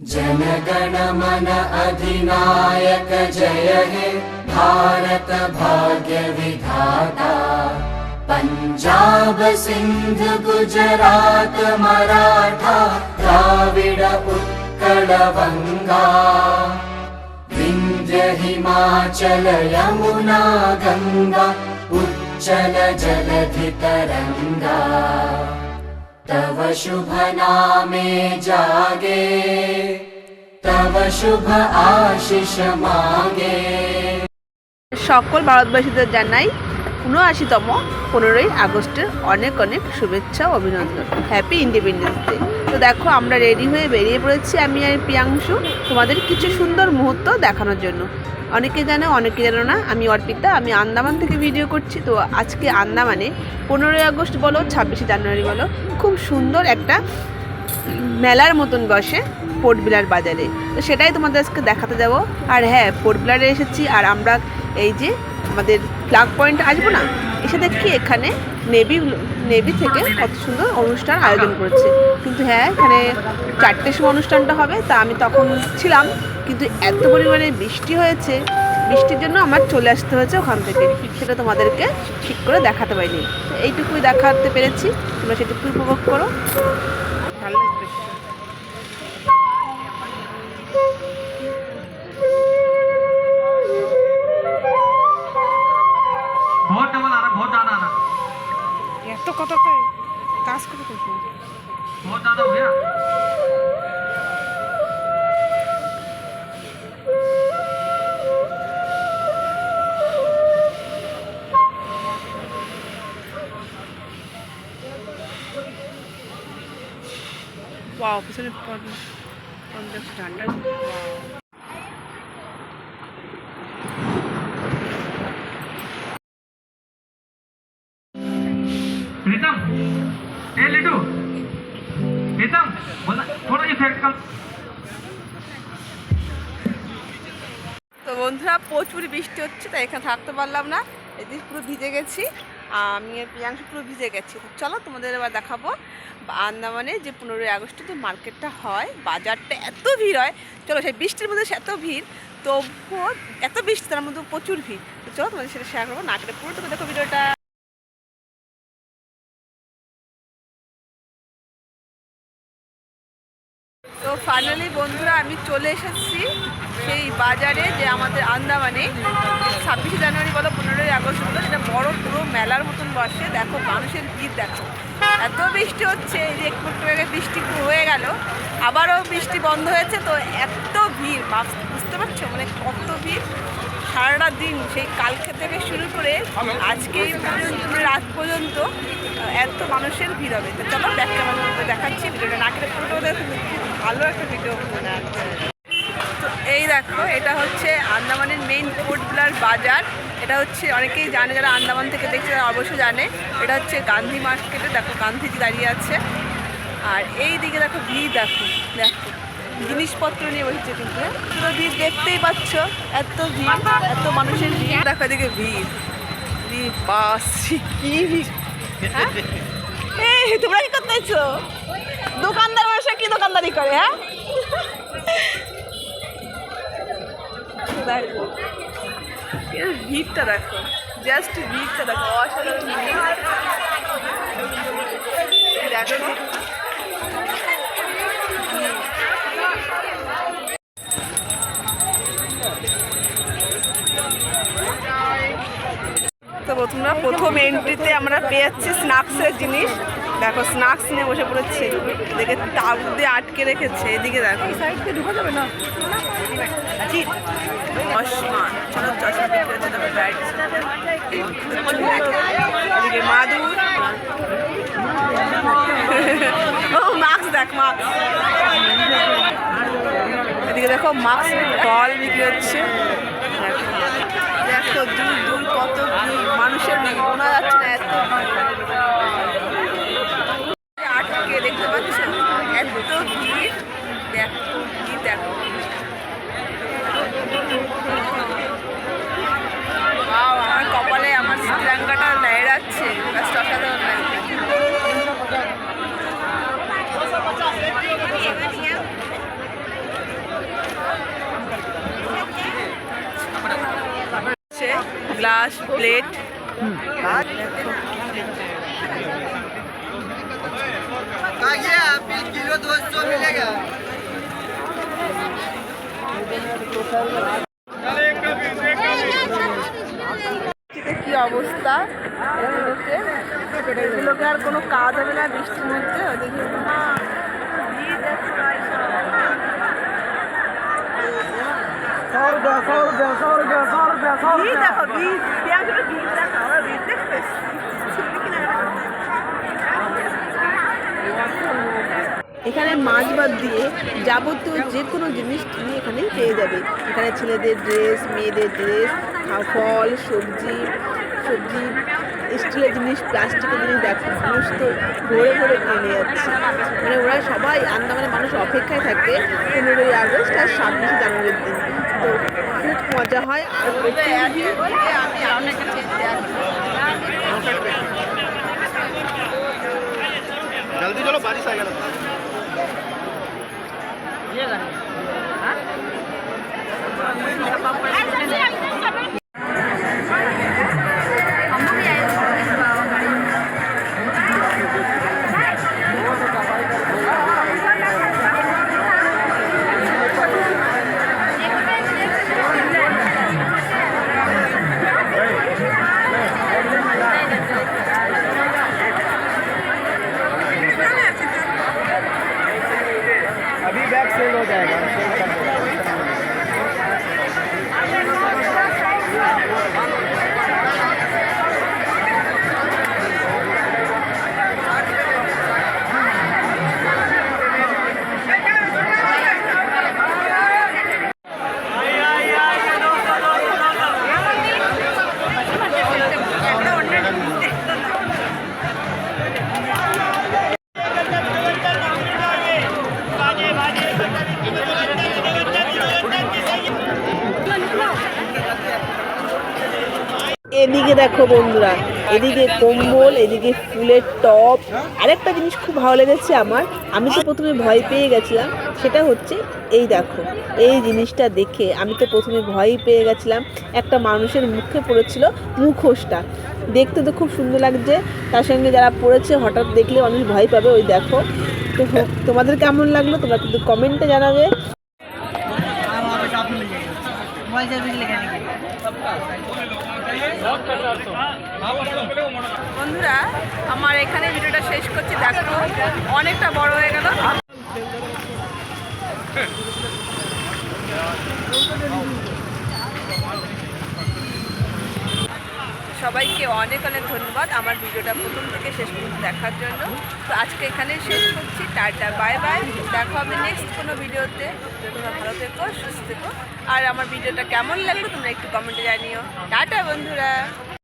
जनगण मन अधिनायक जय हे भारत भाग्य विधाता। पञ्जाब सिन्ध गुजरात मराठा द्राविड उत्कल वङ्गा विन्ध्य हिमाचल यमुना गङ्गा उच्चल जलधितरङ्गा तव शुभ नामे जागे तव शुभ आशिष मागे সকল ভারতবাসীদের জানাই উনআশিতম পনেরোই আগস্টের অনেক অনেক শুভেচ্ছা অভিনন্দন। হ্যাপি ইন্ডিপেন্ডেন্স ডে তো দেখো, আমরা রেডি হয়ে বেরিয়ে পড়েছি আমি আর প্রিয়াংশু তোমাদের কিছু সুন্দর মুহূর্ত দেখানোর জন্য। অনেকে জানে, অনেকে জানো না, আমি অর্পিতা, আমি আন্দামান থেকে ভিডিও করছি। তো আজকে আন্দামানে পনেরোই আগস্ট বলো, ছাব্বিশে জানুয়ারি বলো, খুব সুন্দর একটা মেলার মতন বসে পোর্ট বিলার বাজারে। তো সেটাই তোমাদের আজকে দেখাতে যাব। আর হ্যাঁ পোর্ট বিলারে এসেছি, আর আমরা এই যে আমাদের প্লাগ পয়েন্ট আসব না? এসে দেখি এখানে নেভি নেভি থেকে কত সুন্দর অনুষ্ঠান আয়োজন করেছে। কিন্তু হ্যাঁ এখানে চারটের সময় অনুষ্ঠানটা হবে, তা আমি তখন ছিলাম, কিন্তু এত পরিমাণে বৃষ্টি হয়েছে, বৃষ্টির জন্য আমার চলে আসতে হয়েছে ওখান থেকে। সেটা তোমাদেরকে ঠিক করে দেখাতে পারিনি। এইটুকুই দেখাতে পেরেছি, তোমরা সেটুকু উপভোগ করো। Wow, this is a problem. From বন্ধুরা, প্রচুর বৃষ্টি হচ্ছে, তাই এখানে থাকতে পারলাম না। এদিকে পুরো ভিজে গেছি আমি প্রিয়াংশু পুরো ভিজে গেছি। চলো তোমাদের এবার দেখাবো আন্দামানে যে পনেরোই আগস্টে যে মার্কেটটা হয়, বাজারটা এত ভিড় হয়। চলো সেই বৃষ্টির মধ্যে এত ভিড়, তবুও এত বৃষ্টি, তার মধ্যে প্রচুর ভিড়। তো চলো তোমাদের সেটা শেয়ার করব, না পুরো পুরোটুকু দেখো ভিডিওটা। তো ফাইনালি বন্ধুরা, আমি চলে এসেছি বাজারে যে আমাদের আন্দামানে ছাব্বিশে জানুয়ারি বলো, পনেরোই আগস্ট বলো সেটা বড় পুরো মেলার মতন বসে। দেখো, মানুষের ভিড় দেখো। এত বৃষ্টি হচ্ছে যে একটু আগে বৃষ্টি হয়ে গেল। আবারও বৃষ্টি বন্ধ হয়েছে, তো এত ভিড় বুঝতে পারছ? মানে কত ভিড়। সারাটা দিন সেই কালকে থেকে শুরু করে আজকে রাত পর্যন্ত, এত মানুষের ভিড় হবে। তো চলো ক্যামেরা দেখাচ্ছি। ভিডিওটা না কেটে পুরোটা ভালো একটা ভিডিও মনে দেখো এটা হচ্ছে আন্দামানের মেইন পোর্ট বিলার বাজার। এটা হচ্ছে অনেকেই জানে, যারা আন্দামান থেকে দেখছে তারা অবশ্যই জানে। এটা হচ্ছে গান্ধী মার্কেটে দেখো গান্ধীজি দাঁড়িয়ে আছে। আর এই দিকে দেখো ভিড়, দেখো দেখো। জিনিসপত্র নিয়ে বসেছে কিন্তু? পুরো ভিড় দেখতেই পাচ্ছ। এত ভিড়, এত মানুষের ভিড়। দেখো এদিকে ভিড়। ভিড় বাস, কি ভিড়। হ্যাঁ? তোমরা কি করতেছো দোকানদার বসে কি দোকানদারি করে হ্যাঁ? দেখো। ভিড়টা দেখো। জাস্ট ভিড়টা দেখো। অসাধারণ দেখো। তো প্রথমে প্রথম এন্ট্রিতে আমরা পেয়ে যাচ্ছি স্ন্যাক্সের জিনিস। দেখো স্ন্যাক্স নিয়ে বসে পড়েছে। দেখে তাপ দিয়ে আটকে রেখেছে। এদিকে দেখো। সাইড দিয়ে ঢুকা যাবে না? এদিকে মাস্ক দেখ মাস্ক এদিকে দেখো মাস্ক ফল বিক্রি হচ্ছে দেখো। দূর দূর কত মানুষের শোনা যাচ্ছে না এত ভিড়। আটকে দেখতে পাচ্ছ এত ভিড় দেখো ভিড় দেখো Wow, আমার কপালে আমার শ্রীলঙ্কাটা লেড়াচ্ছে জাস্ট অসাধারণ লাগছে গ্লাস প্লেট কি অবস্থা? এগুলোকে আর কোনো কাজ হবে না বৃষ্টির মধ্যে ওদেরকে rupiah, satu rupiah, satu rupiah, satu rupiah. Bid apa bid? Dia juga bid lah, kalau bid deh. এখানে মাছ বাদ দিয়ে যাবতীয় যে কোনো জিনিস তুমি এখানে পেয়ে যাবে এখানে ছেলেদের ড্রেস মেয়েদের ড্রেস ফল সবজি সবজি স্টিলের জিনিস প্লাস্টিকের জিনিস দেখো মানুষ তো ভরে ভরে কিনে যাচ্ছে। মানে ওরা সবাই আন্দামানের মানুষ অপেক্ষায় থাকে পনেরোই আগস্ট আর ছাব্বিশে জানুয়ারির দিন। তো খুব মজা হয় আর জলদি চলো এদিকে দেখো বন্ধুরা, এদিকে কম্বল, এদিকে ফুলের টপ। আরেকটা জিনিস খুব ভালো লেগেছে আমার, আমি তো প্রথমে ভয় পেয়ে গেছিলাম, সেটা হচ্ছে এই দেখো, এই জিনিসটা দেখে আমি তো প্রথমে ভয়ই পেয়ে গেছিলাম। একটা মানুষের মুখে পড়েছিল মুখোশটা। দেখতে তো খুব সুন্দর লাগছে, তার সঙ্গে যারা পড়েছে হঠাৎ দেখলে মানুষ ভয় পাবে, ওই দেখো। তো তোমাদের কেমন লাগল, তোমরা কিন্তু কমেন্টে জানাবে। বন্ধুরা আমার এখানে ভিডিওটা শেষ করছি দেখো অনেকটা বড় হয়ে গেল। সবাইকে অনেক অনেক ধন্যবাদ আমার ভিডিওটা প্রথম থেকে শেষ পর্যন্ত দেখার জন্য। তো আজকে এখানে শেষ করছি, টাটা, বাই বাই। দেখা হবে নেক্সট কোনো ভিডিওতে। তোমরা ভালো থেকো, সুস্থ থেকো। আর আমার ভিডিওটা কেমন লাগল তোমরা একটু কমেন্টে জানিও। টাটা বন্ধুরা।